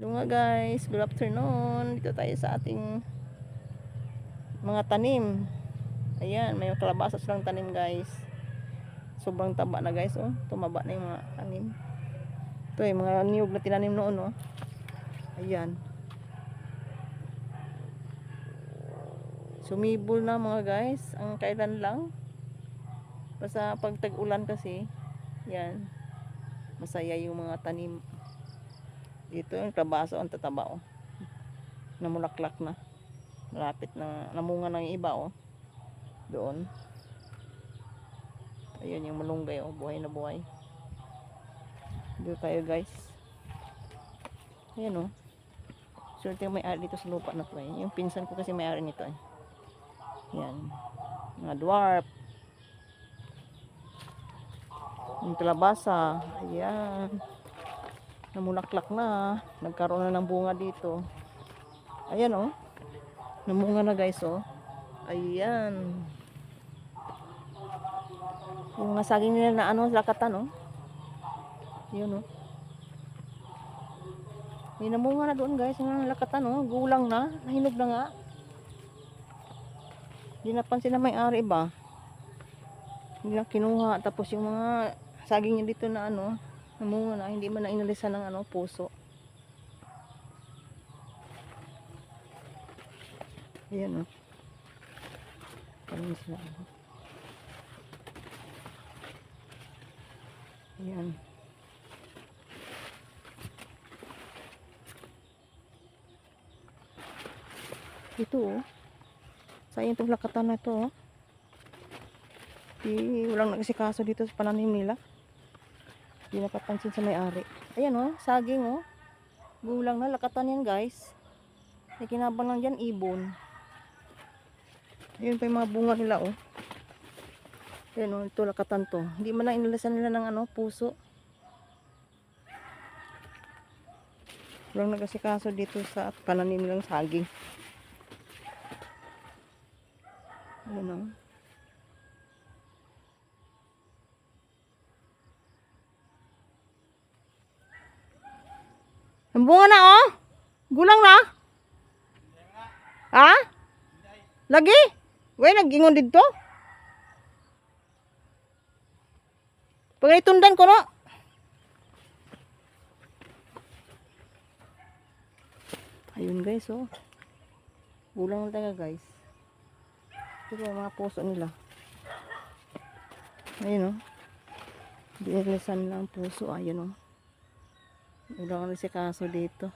Hello guys, good afternoon. Dito tayo sa ating mga tanim. Ayan, may kalabasa silang tanim guys. Sobrang taba na guys, oh. Tumaba na yung mga tanim. Ito yung mga niyog na tinanim noon, oh. Ayan. Sumibol na mga guys. Ang kailan lang. Basta pag tag-ulan kasi, yan. Masaya yung mga tanim. Dito yung kabaso ang tataba oh. Namulaklak na. Malapit na namunga ng iba oh. Doon. Ayun yung malunggay oh, buhay na buhay. Dito tayo guys. Ayan oh. Swerte yung may-ari dito sa lupa na to eh. Yung pinsan ko kasi may-ari nito eh. Yan. Mga dwarf. Yung kalabasa. Ayan namulaklak na. Nagkaroon na ng bunga dito. Ayan oh. Namunga na guys oh. Ayan. Yung mga saging nila na ano lakatan oh. Yun oh. May namunga na doon guys yung lakatan oh. Gulang na. Nahinog na nga. Hindi napansin na may ari ba? Hindi lang kinuha. Tapos yung mga saging niya dito na ano namunga na, hindi man na inalisan ng ano, puso. Ayan o. Oh. Sila. oh. Ayan. Ito oh. Sayang itong lakatan na ito oh. Di, walang nagsikaso dito sa pananim nila. Hindi napapansin sa may-ari. Ayan oh, saging oh. Gulang na, lakatan yan guys. May kinabang lang dyan, ibon. Ayan pa yung mga bunga nila oh. Ayan oh, ito lakatan to. Hindi man lang inalasan nila ng ano, puso. Walang nagasikaso dito sa pananim nilang saging. Ayan oh. Ang bunga na oh. Gulang na. Ha? Lagi? Wey, nag-ingon dito? Pag itundan ko no. Ayun guys oh. Gulang talaga guys. Ito mga puso nila. Ayun oh. Dinilisan lang ang puso. Ayun oh. Wala ka na si kaso dito.